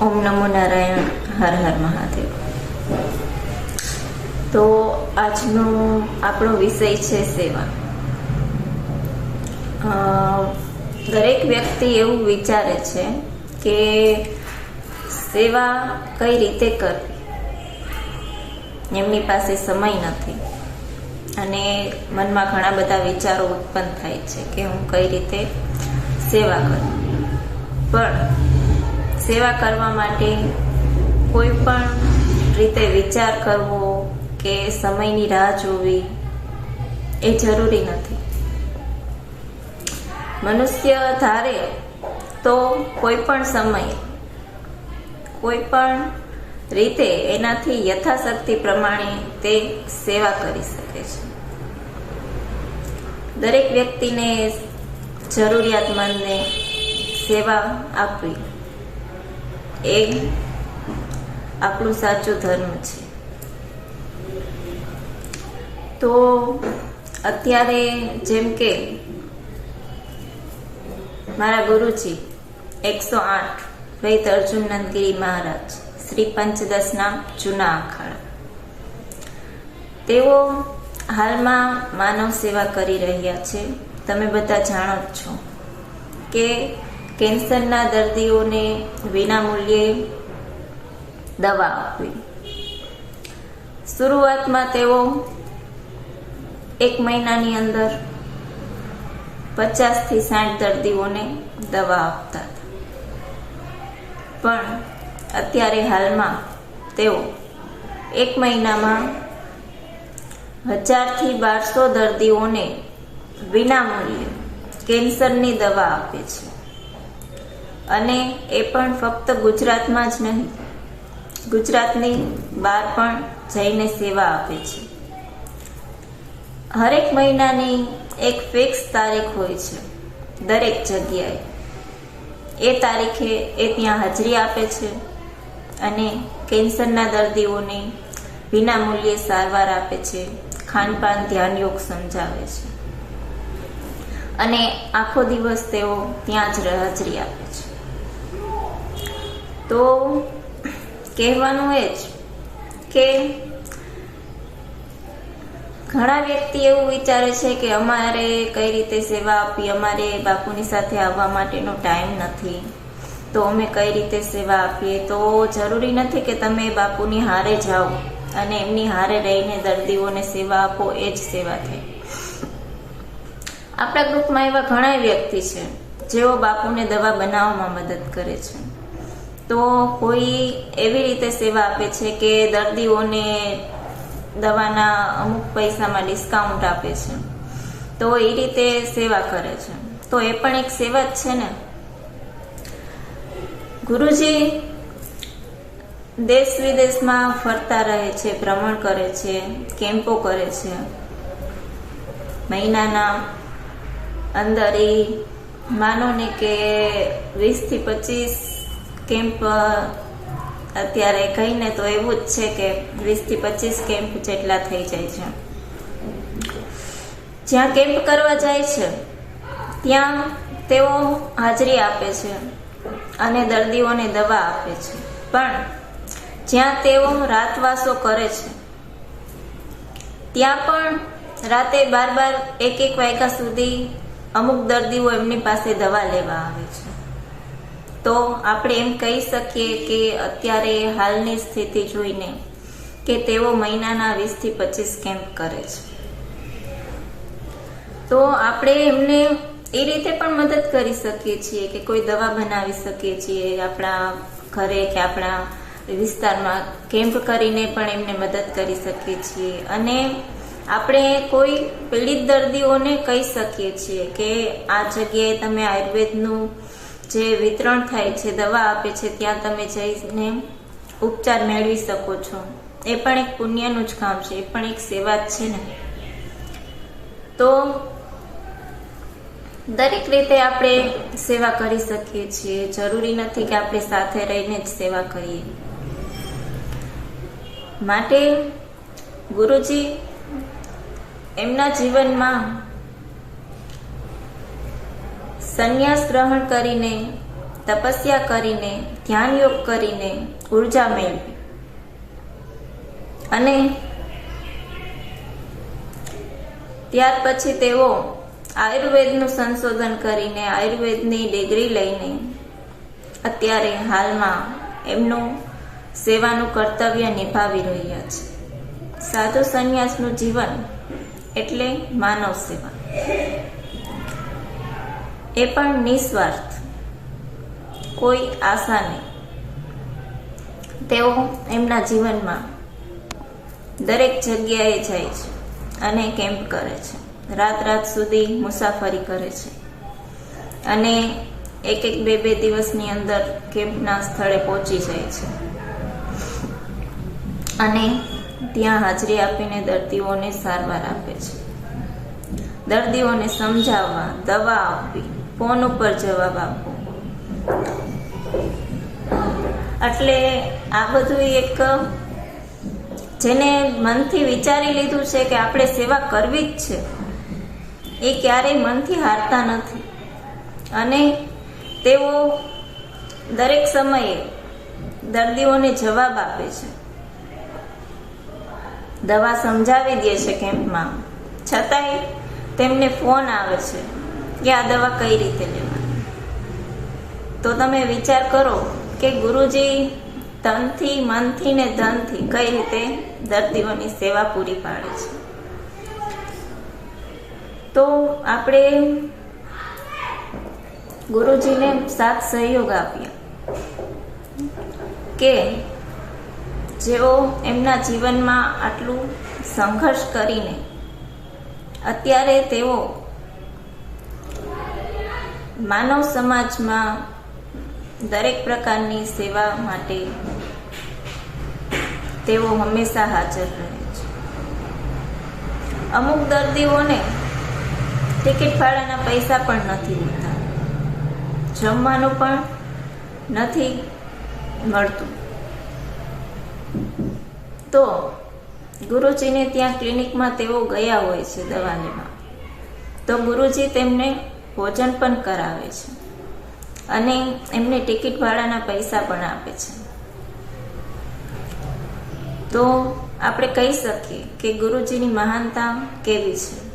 ઓમ નમો નારાયણ, હર હર મહાદેવ. તો આજનો આપણો વિષય છે સેવા. દરેક વ્યક્તિ એવું વિચારે છે કે સેવા કઈ રીતે કરવી? એમની પાસે સમય નથી. અને મનમાં ઘણા બધા વિચારો ઉત્પન્ન થાય છે કે હું કઈ રીતે સેવા કરું. પણ સેવા કરવા માટે કોઈ પણ રીતે વિચાર કરવો કે સમયની રાહ જોવી એ જરૂરી નથી. મનુષ્ય ધારે તો કોઈ પણ સમયે, કોઈ પણ રીતે એનાથી યથાશક્તિ પ્રમાણે તે સેવા કરી શકે છે. દરેક વ્યક્તિને જરૂરિયાતમંદને સેવા આપવી એ આપણું સાચું ધર્મ છે. તો અત્યારે જેમ કે મારા ગુરુજી એકસો આઠ વૈદ અર્જુન નંદગીરી મહારાજ, શ્રી પંચદશના જૂના અખાડા. તેઓ હાલમાં માનવ સેવા કરી રહ્યા છે. તમે બધા જાણો જ છો કે કેન્સરના દર્દીઓને વિનામૂલ્યે દવા આપવી. શરૂઆતમાં તેઓ એક મહિનાની અંદર પચાસથી સાઠ દર્દીઓને દવા આપતા હતા. પણ અત્યારે હાલમાં તેઓ એક મહિનામાં હજારથી બારસો દર્દીઓને વિનામૂલ્યે કેન્સરની દવા આપે છે. અને એ પણ ફક્ત ગુજરાતમાં જ નહીં. ગુજરાતની બહાર પણ જઈને સેવા આપે છે. હરેક મહિનાની એક ફિક્સ તારીખ હોય છે, દરેક જગ્યાએ. એ તારીખે એ ત્યાં હાજરી આપે છે અને કેન્સરના દર્દીઓને વિનામૂલ્યે સારવાર આપે છે, ખાનપાન ધ્યાન યોગ સમજાવે છે. અને આખો દિવસ તેઓ ત્યાં જ હાજરી આપે છે. તો કહેવાનું એ જ કે ઘણા વ્યક્તિ એવું વિચારે છે કે અમારે કઈ રીતે સેવા આપી અમારે બાપુની સાથે આવવા માટેનો ટાઈમ નથી. તો અમે કઈ રીતે સેવા આપીએ? તો જરૂરી નથી કે તમે બાપુની હારે જાઓ અને એમની હારે રહીને દર્દીઓને સેવા આપો, એ જ સેવા થાય આપણા ગ્રુપમાં એવા ઘણા વ્યક્તિ છે જેઓ બાપુને દવા બનાવવામાં મદદ કરે છે. તો કોઈ એવી રીતે સેવા આપે છે કે દર્દીઓને દવાના અમુક પૈસામાં ડિસ્કાઉન્ટ આપે છે? તો એ રીતે સેવા કરે છે. તો એ પણ એક સેવા જ છે ને? ગુરુજી દેશ વિદેશમાં ફરતા રહે છે, ભ્રમણ કરે છે, કેમ્પો કરે છે. મહિનાના અંદર એ માનો ને કે વીસથી પચીસ કેમ્પ અત્યારે કહીને તો એવું જ છે કે વીસથી પચીસ કેમ્પ જેટલા થઈ જાય છે. જ્યાં કેમ્પ કરવા જાય છે, ત્યાં તેઓ હાજરી આપે છે અને દર્દીઓને દવા આપે છે. પણ જ્યાં તેઓ રાતવાસો કરે છે, ત્યાં પણ રાતે બાર બાર એક એક વાગ્યા સુધી અમુક દર્દીઓ એમની પાસે દવા લેવા આવે છે. તો આપણે એમ કહી શકીએ કે અત્યારે હાલની સ્થિતિ જોઈને કે તેઓ મહિનાના વીસથી પચીસ કેમ્પ કરે છે. તો આપણે એમને એ રીતે પણ મદદ કરી શકીએ છીએ કે કોઈ દવા બનાવી શકીએ છીએ આપણા ઘરે કે આપણા વિસ્તારમાં કેમ્પ કરીને પણ એમને મદદ કરી શકીએ છીએ. અને આપણે કોઈ પીડિત દર્દીઓને કહી શકીએ છીએ કે આ જગ્યાએ તમે આયુર્વેદનું જે વિતરણ થાય છે, દવા આપે છે, ત્યાં તમે જઈને ઉપચાર મેળવી શકો છો. એ પણ એક પુણ્યનું જ કામ છે, એ પણ એક સેવા જ છે ને. તો દરેક રીતે આપણે સેવા કરી શકીએ છીએ. જરૂરી નથી કે આપણે સાથે રહીને જ સેવા કરીએ. માટે ગુરુજી, એમના જીવનમાં સંન્યાસ ગ્રહણ કરીને, તપસ્યા કરીને ધ્યાન યોગ કરીને ઊર્જા મેળવી. અને ત્યાર પછી તેઓ આયુર્વેદનું સંશોધન કરીને, આયુર્વેદની ડિગ્રી લઈને, અત્યારે હાલમાં એમનું સેવાનું કર્તવ્ય નિભાવી રહ્યા છે. સાધુ સંન્યાસનું જીવન એટલે માનવ સેવા. એ પણ નિસ્વાર્થ. કોઈ આશા નહીં. તેઓ એમના જીવનમાં દરેક જગ્યાએ જાય છે અને કેમ્પ કરે છે. રાત રાત સુધી મુસાફરી કરે છે. અને એક એક બે બે દિવસની અંદર કેમ્પના સ્થળે પહોંચી જાય છે. અને ત્યાં હાજરી આપીને દર્દીઓને સારવાર આપે છે. દર્દીઓને સમજાવવા, દવા આપવી. ફોન ઉપર જવાબ આપવો એટલે આ બધું એક, જેને મનથી વિચારી લીધું છે કે આપણે સેવા કરવી જ છે, એ ક્યારેય મનથી હારતા નથી. અને તેઓ દરેક સમયે દર્દીઓને જવાબ આપે છે. દવા સમજાવી દે છે કેમ્પમાં. છતાંય તેમને ફોન આવે છે. કે આ દવા કઈ રીતે લેવાની તો તમે વિચાર કરો કે ગુરુજી તનથી મનથી ને ધનથી કઈ રીતે દર્દીઓની સેવા પૂરી પાડે છે? તો આપણે ગુરુજીને સાથ સહયોગ આપ્યા કે જેઓ એમના જીવનમાં આટલું સંઘર્ષ કરીને અત્યારે તેઓ માનવ સમાજમાં દરેક પ્રકારની સેવા માટે તેઓ હંમેશા હાજર રહે છે. અમુક દર્દીઓને ટિકિટ ભાડાના પૈસા પણ નથી મળતા. જમવાનું પણ નથી મળતું. તો ગુરુજીને ત્યાં ક્લિનિકમાં તેઓ ગયા હોય છે દવા લેવા તો ગુરુજી તેમને ભોજન પણ કરાવે છે. અને એમને ટિકિટ ભાડાના પૈસા પણ આપે છે. તો આપણે કહી શકીએ કે ગુરુજીની મહાનતા કેવી છે?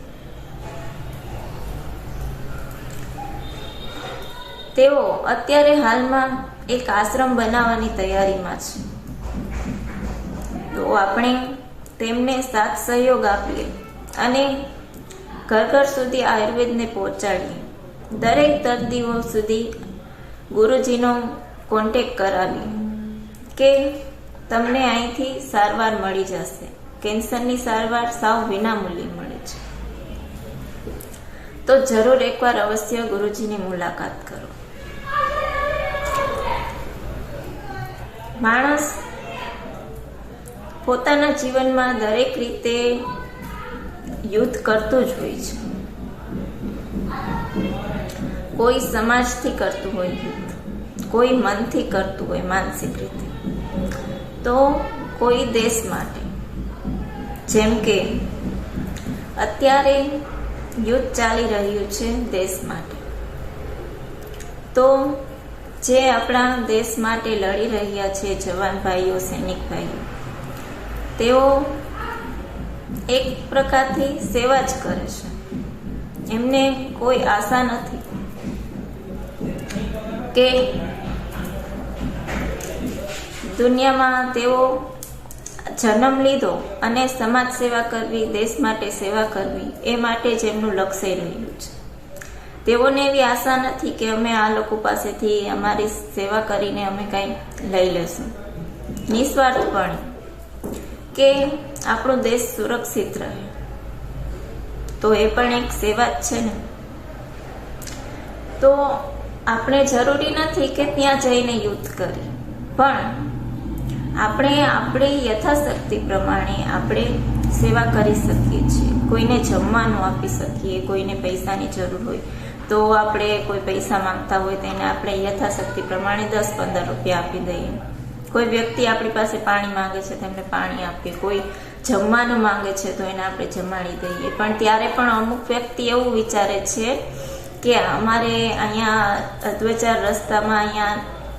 તેઓ અત્યારે હાલમાં એક આશ્રમ બનાવવાની તૈયારીમાં છે. તો આપણે તેમને સાથ સહયોગ આપીએ અને ઘર ઘર સુધી આયુર્વેદને પહોંચાડીએ. દરેક દર્દીઓ સુધી ગુરુજીનો કોન્ટેક કરાવી કે તમને અહીંથી સારવાર મળી જશે. કેન્સરની સારવાર સાવ વિનામૂલ્યે મળે છે. તો જરૂર એકવાર અવશ્ય ગુરુજીની મુલાકાત કરો. માણસ પોતાના જીવનમાં દરેક રીતે યુદ્ધ કરતો જ હોય છે. કોઈ સમાજથી કરતું હોય કોઈ મનથી કરતું હોય માનસિક રીતે. તો કોઈ દેશ માટે, જેમ કે અત્યારે યુદ્ધ ચાલી રહ્યું છે દેશ માટે. તો જે આપણા દેશ માટે લડી રહ્યા છે જવાન ભાઈઓ, સૈનિક ભાઈઓ, તેઓ એક પ્રકારથી સેવા જ કરે છે. એમને કોઈ આશા નથી. કે દુનિયામાં તેઓ જન્મ લીધો અને સમાજ સેવા કરવી, દેશ માટે સેવા કરવી, એ માટે જ એમનું લક્ષ્ય રહ્યું છે. તેઓને એવી આશા નથી કે અમે આ લોકો પાસેથી અમારી સેવા કરીને અમે કંઈ લઈ લઈશું નિસ્વાર્થપણે કે આપણો દેશ સુરક્ષિત રહે. તો એ પણ એક સેવા જ છે ને? તો આપણે જરૂરી નથી કે ત્યાં જઈને યુદ્ધ કરીએ પણ આપણે આપણી યથાશક્તિ પ્રમાણે આપણે સેવા કરી શકીએ છીએ. કોઈને જમવાનું આપી શકીએ, કોઈને પૈસાની જરૂર હોય તો આપણે કોઈ પૈસા માંગતા હોય તો એને આપણે યથાશક્તિ પ્રમાણે દસ પંદર રૂપિયા આપી દઈએ. કોઈ વ્યક્તિ આપણી પાસે પાણી માંગે છે તેમને પાણી આપીએ. કોઈ જમવાનું માંગે છે તો એને આપણે જમાડી દઈએ. પણ ત્યારે પણ અમુક વ્યક્તિ એવું વિચારે છે કે અમારે અહીંયા અદ્વચાર રસ્તામાં અહીંયા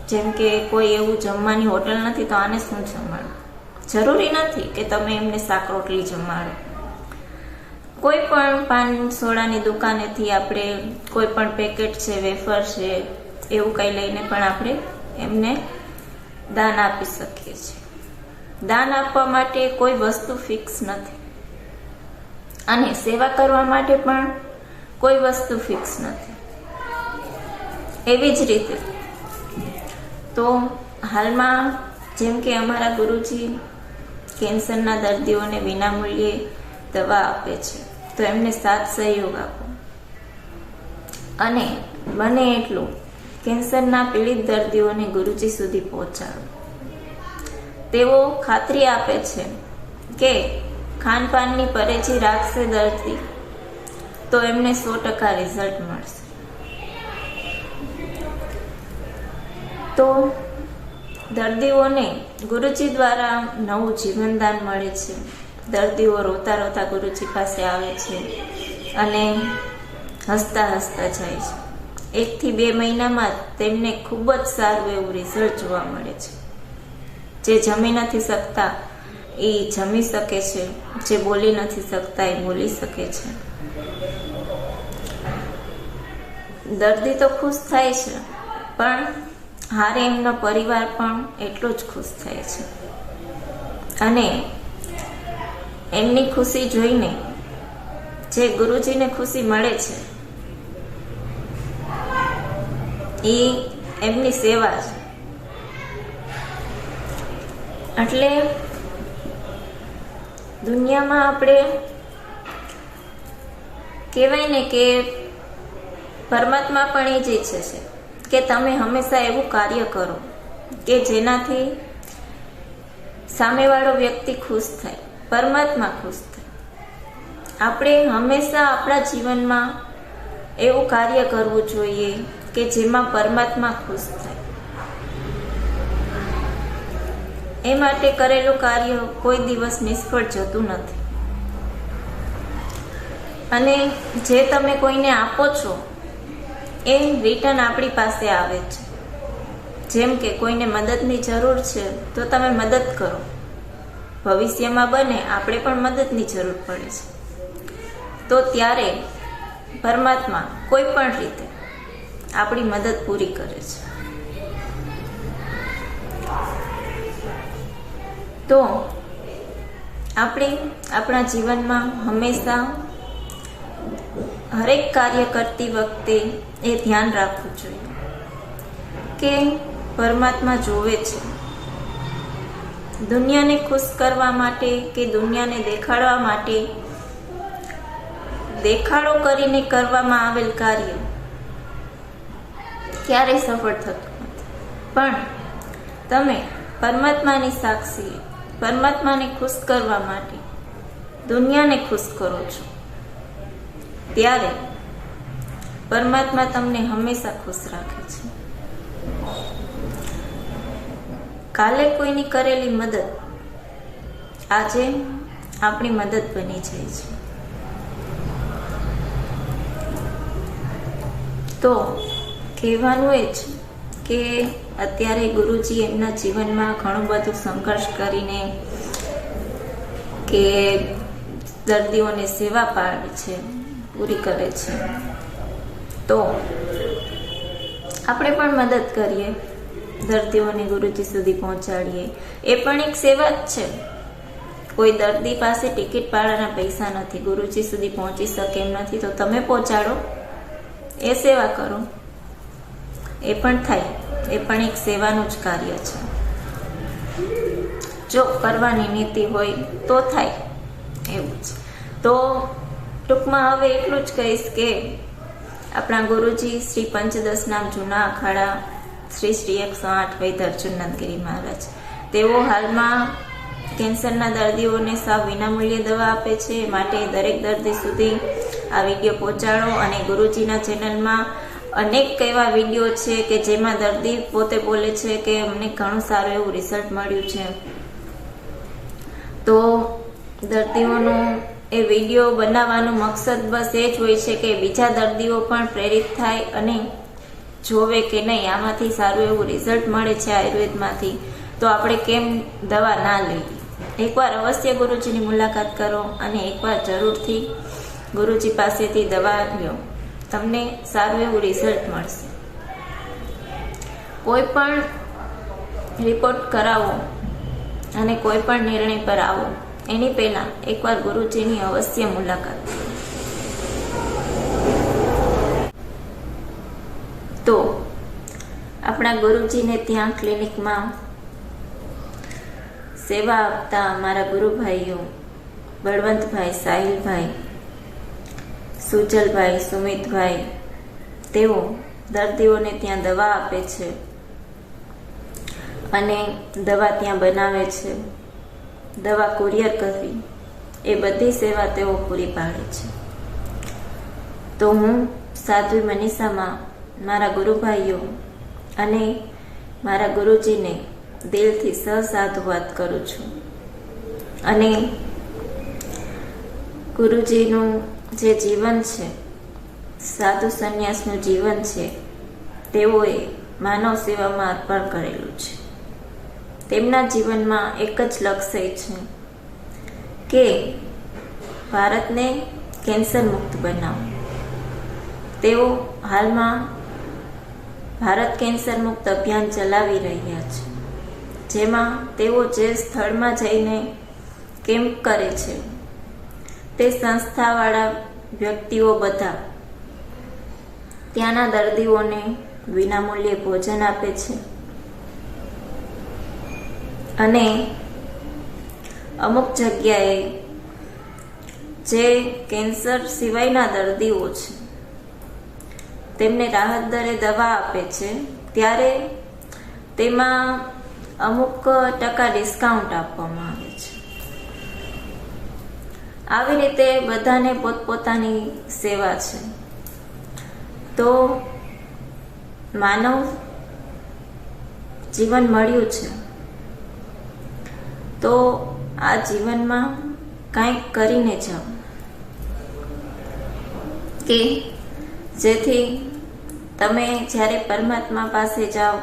જેમ કે કોઈ એવું જમવાની હોટલ નથી, તો આને શું જમાડો જરૂરી નથી કે તમે એમને શાક રોટલી જમાડો. કોઈ પણ પાન સોડાની દુકાનેથી આપણે કોઈ પણ પેકેટ છે, વેફર છે, એવું કંઈ લઈને પણ આપણે એમને દાન આપી શકીએ છીએ. દાન આપવા માટે કોઈ વસ્તુ ફિક્સ નથી. અને સેવા કરવા માટે પણ કોઈ વસ્તુ ફિક્સ નથી. એવી જ રીતે. તો હાલમાં જેમ કે અમારા ગુરુજી કેન્સરના દર્દીઓને વિનામૂલ્યે દવા આપે છે, તો એમને સાથ સહયોગ આપો. અને બને એટલું કેન્સરના પીડિત દર્દીઓને ગુરુજી સુધી પહોંચાડો. તેઓ ખાતરી આપે છે કે ખાનપાનની પરેજી રાખશે દર્દી. તો એમને સો ટકા રિઝલ્ટ મળશે. તો દર્દીઓને ગુરુજી દ્વારા નવું જીવનદાન મળે છે. દર્દીઓ રોતા રોતા ગુરુજી પાસે આવે છે અને હસતા હસતા જાય છે. એકથી બે મહિનામાં તેમને ખૂબ જ સારું એવું રિઝલ્ટ જોવા મળે છે. જે જમી નથી શકતા એ જમી શકે છે, જે બોલી નથી શકતા, એ બોલી શકે છે. દર્દી તો ખુશ થાય છે, પણ હારે એમનો પરિવાર પણ એટલો જ ખુશ થાય છે. અને એમની ખુશી જોઈને જે ગુરુજીને ખુશી મળે છે, એ એમની સેવા છે. એટલે દુનિયામાં આપણે કહેવાય ને કે પરમાત્મા પણ એ જ ઈચ્છે છે કે તમે હંમેશા એવું કાર્ય કરો કે જેનાથી સામેવાળો વ્યક્તિ ખુશ થાય, પરમાત્મા ખુશ થાય. આપણે હંમેશા આપણા જીવનમાં એવું કાર્ય કરવું જોઈએ કે જેમાં પરમાત્મા ખુશ થાય. એ માટે કરેલું કાર્ય કોઈ દિવસ નિષ્ફળ જતું નથી. અને જે તમે કોઈને આપો છો, એ રિટર્ન આપણી પાસે આવે છે. જેમ કે કોઈને મદદની જરૂર છે, તો તમે મદદ કરો. ભવિષ્યમાં બને, આપણે પણ મદદની જરૂર પડે છે. તો ત્યારે પરમાત્મા કોઈ પણ રીતે આપણી મદદ પૂરી કરે છે. તો આપણે આપણા જીવનમાં હંમેશા હરેક કાર્ય કરતી વખતે એ ધ્યાન રાખવું જોઈએ કે પરમાત્મા જોવે છે. દુનિયાને ખુશ કરવા માટે કે દુનિયાને દેખાડવા માટે દેખાડો કરીને કરવામાં આવેલ કાર્ય ક્યારેય સફળ થતું નથી. પણ તમે પરમાત્માની સાક્ષી પરમાત્માને ખુશ કરવા માટે દુનિયાને ખુશ કરો છો. ત્યારે પરમાત્મા તમને હંમેશા ખુશ રાખે છે. કાલે કોઈની કરેલી મદદ આજે આપણી મદદ બની જાય છે. તો કહેવાનું એ જ કે અત્યારે ગુરુજી એમના જીવનમાં ઘણું બધું સંઘર્ષ કરીને કે દર્દીઓને સેવા પાડે છે, પૂરી કરે છે. તો આપણે પણ મદદ કરીએ, દર્દીઓને ગુરુજી સુધી પહોંચાડીએ. એ પણ એક સેવા જ છે. કોઈ દર્દી પાસે ટિકિટ પાડવાના પૈસા નથી, ગુરુજી સુધી પહોંચી શકે એમ નથી, તો તમે પહોંચાડો. એ સેવા કરો. એ પણ થાય. એ પણ એક સેવાનું જ કાર્ય છે. જો કરવાની નીતિ હોય તો થાય. એવું છે તો ટૂંકમાં હવે એટલું જ કહીશ કે આપણા ગુરુજી શ્રી પંચદશ નામ જૂના અખાડા શ્રી શ્રી એકસો આઠ વૈદ અર્જુનનાથગીરી મહારાજ. તેઓ હાલમાં કેન્સરના દર્દીઓને સાવ વિનામૂલ્યે દવા આપે છે. માટે દરેક દર્દી સુધી આ વીડિયો પહોંચાડો અને ગુરુજીના ચેનલમાં અનેક એવા વીડિયો છે કે જેમાં દર્દી પોતે બોલે છે કે અમને ઘણું સારું એવું રિઝલ્ટ મળ્યું છે. તો દર્દીઓનું એ વીડિયો બનાવવાનો મકસદ બસ એ જ હોય છે કે બીજા દર્દીઓ પણ પ્રેરિત થાય અને જોવે કે નહીં, આમાંથી સારું એવું રિઝલ્ટ મળે છે આયુર્વેદમાંથી. તો આપણે કેમ દવા ના લઈએ? એકવાર અવશ્ય ગુરુજીની મુલાકાત કરો અને એકવાર જરૂરથી ગુરુજી પાસેથી દવા લો તમને સારું એવું રિઝલ્ટ મળશે. કોઈ પણ રિપોર્ટ કરાવો અને કોઈ પણ નિર્ણય પર આવો. એની પહેલા એકવાર ગુરુજીની અવશ્ય મુલાકાત. તો, આપણા ગુરુજીને ત્યાં ક્લિનિકમાં સેવા આપતા મારા ગુરુભાઈઓ બળવંતભાઈ, સાહિલભાઈ સુજલભાઈ, સુમિતભાઈ, તેઓ દર્દીઓને ત્યાં દવા આપે છે અને દવા ત્યાં બનાવે છે. દવા કુરિયર કરવી, એ બધી સેવા તેઓ પૂરી પાડે છે. તો હું સાધ્વી મનીષામાં મારા ગુરુભાઈઓ અને મારા ગુરુજીને દિલથી સહસાધુવાદ કરું છું. અને ગુરુજીનું જે જીવન છે, સાધુ સંન્યાસનું જીવન છે, તેઓએ માનવ સેવામાં અર્પણ કરેલું છે. તેમના જીવનમાં એક જ લક્ષ્ય છે કે ભારતને કેન્સર મુક્ત બનાવો તેઓ હાલમાં ભારત કેન્સર મુક્ત અભિયાન ચલાવી રહ્યા છે, જેમાં તેઓ જે સ્થળમાં જઈને કેમ્પ કરે છે તે સંસ્થાવાળા વ્યક્તિઓ બધા ત્યાંના દર્દીઓને વિનામૂલ્યે ભોજન આપે છે. અને અમુક જગ્યાએ જે કેન્સર સિવાયના દર્દીઓ છે, તેમને રાહત દરે દવા આપે છે, ત્યારે તેમાં અમુક ટકા ડિસ્કાઉન્ટ આપવામાં આવે આવી રીતે બધાને પોતપોતાની સેવા છે. તો માનવ જીવન મળ્યું છે. તો આ જીવનમાં કાંઈક કરીને જાઓ. કે જેથી તમે જ્યારે પરમાત્મા પાસે જાઓ,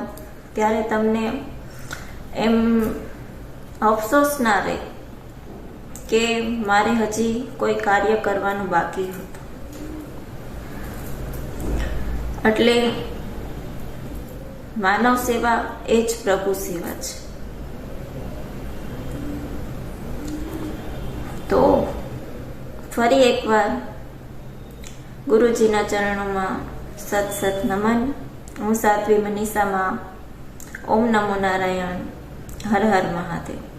ત્યારે તમને એમ અફસોસ ના રહે. કે મારે હજી કોઈ કાર્ય કરવાનું બાકી હતું. એટલે માનવ સેવા એ જ પ્રભુ સેવા છે. તો ફરી એકવાર ગુરુજીના ચરણોમાં સત સત નમન. હું સાધ્વી મનીષામાં ઓમ નમો નારાયણ. હર હર મહાદેવ.